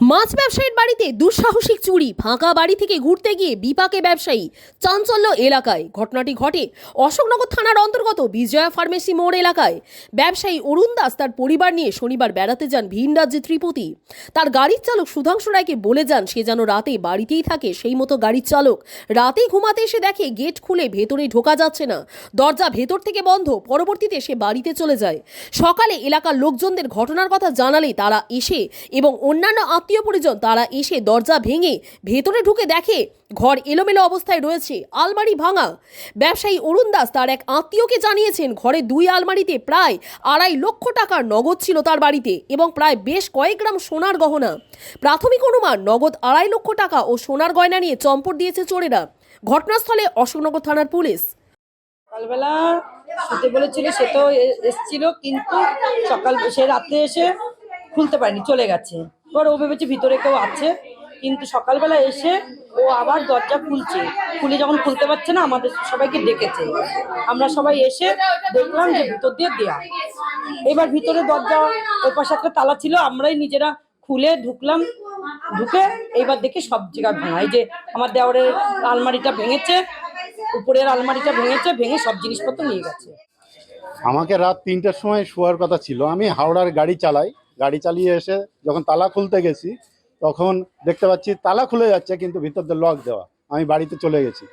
মাছ ব্যবসায়ীর বাড়িতে দুঃসাহসিক চুরি, ফাঁকা বাড়ি থেকে ঘুরতে গিয়ে বিপাকে ব্যবসায়ী চাঞ্চল্য এলাকায়। ঘটনাটি ঘটে অশোকনগর থানার অন্তর্গত বিজয়া ফার্মেসি মোড় এলাকায়। ব্যবসায়ী অরুণ দাস তার পরিবার নিয়ে শনিবার বেড়াতে যান ভিন রাজ্যে ত্রিপতি। তার গাড়ির চালক সুধাংশু রায়কে বলে যান, সে যেন রাতে বাড়িতেই থাকে, সেই মতো গাড়ির চালক। রাতেই ঘুমাতে এসে দেখে গেট খুলে ভেতরে ঢোকা যাচ্ছে না। দরজা ভেতর থেকে বন্ধ, পরবর্তীতে সে বাড়িতে চলে যায়। সকালে এলাকার লোকজনদের ঘটনার কথা জানালে তারা এসে এবং অন্যান্য আত্মীয় পরিজন, তারা এসে দরজা ভেঙে ভেতরে ঢুকে দেখে ঘর এলোমেলো অবস্থায় রয়েছে, আলমারি ভাঙা। ব্যবসায়ী অরুণ দাস তার এক আত্মীয়কে জানিয়েছেন, ঘরে দুই আলমারিতে প্রায় আড়াই লক্ষ টাকার নগদ ছিল তার বাড়িতে এবং প্রায় বেশ কয়েক গ্রাম সোনার গহনা। প্রাথমিক অনুমান, নগদ আড়াই লক্ষ টাকা ও সোনার গয়না নিয়ে চম্পট দিয়েছে চোরেরা। ঘটনাস্থলে অশোকনগর থানার পুলিশ। সকালবেলা শুতে বলেছিল, সে তো এসছিল, কিন্তু সকাল, সে রাত্রে এসে খুলতে পারেনি, চলে গেছে। এবার ও ভেবেছে ভিতরে কেউ আছে, কিন্তু সকালবেলা এসে ও আবার দরজা খুলছে। খুলে যখন খুলতে পারছে না, আমাদের সবাইকে ডেকেছে। আমরা সবাই এসে দেখলাম যে ভিতর দিয়ে দেয়া এবার ভিতরে দরজা ওই পাশে একটা তালা ছিল, আমরাই নিজেরা খুলে ঢুকলাম। ঢুকে এইবার দেখি সব জায়গা ভাঙা। এই যে আমার দেওয়ারের আলমারিটা ভেঙেছে, উপরের আলমারিটা ভেঙেছে, ভেঙে সব জিনিসপত্র নিয়ে গেছে। আমাকে রাত তিনটার সময় শোয়ার কথা ছিল। আমি হাওড়ার গাড়ি চালাই। গাড়ি চালিয়ে এসে যখন তালা খুলতে গেছি তখন দেখতে পাচ্ছি তালা খুলে যাচ্ছে কিন্তু ভিতর দিয়ে লক দেওয়া। আমি বাড়িতে চলে গেছি।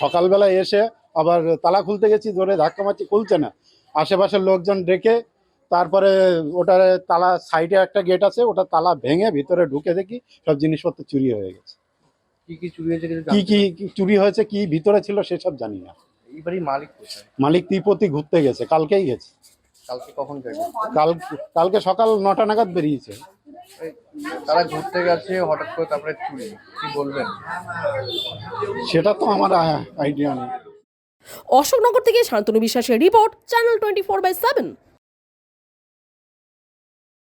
সকালবেলা এসে আবার তালা খুলতে গেছি ধরে ধাক্কা মারছি খুলছে না। আশেপাশের লোকজন ডেকে তারপরে ওটার তালা সাইডে একটা গেট আছে ওটা তালা ভেঙে ভিতরে ঢুকে দেখি সব জিনিসপত্র চুরি হয়ে গেছে। কি কি চুরি হয়েছে কি কি চুরি হয়েছে কি ভিতরে ছিল সেসব জানি না। মালিক মালিক ত্রিপতি ঘুরতে গেছে কালকেই গেছে। কালকে কখন যাবে? কাল কালকে সকাল নটা নাগাদ বেরিয়েছে। তারা ঘুরতে গেছে হঠাৎ করে তারপরে চুরি। কি বলবেন? সেটা তো আমার আইডিয়া নেই। অশোকনগর থেকে শান্তনু বিশ্বাসের report channel twenty four by seven.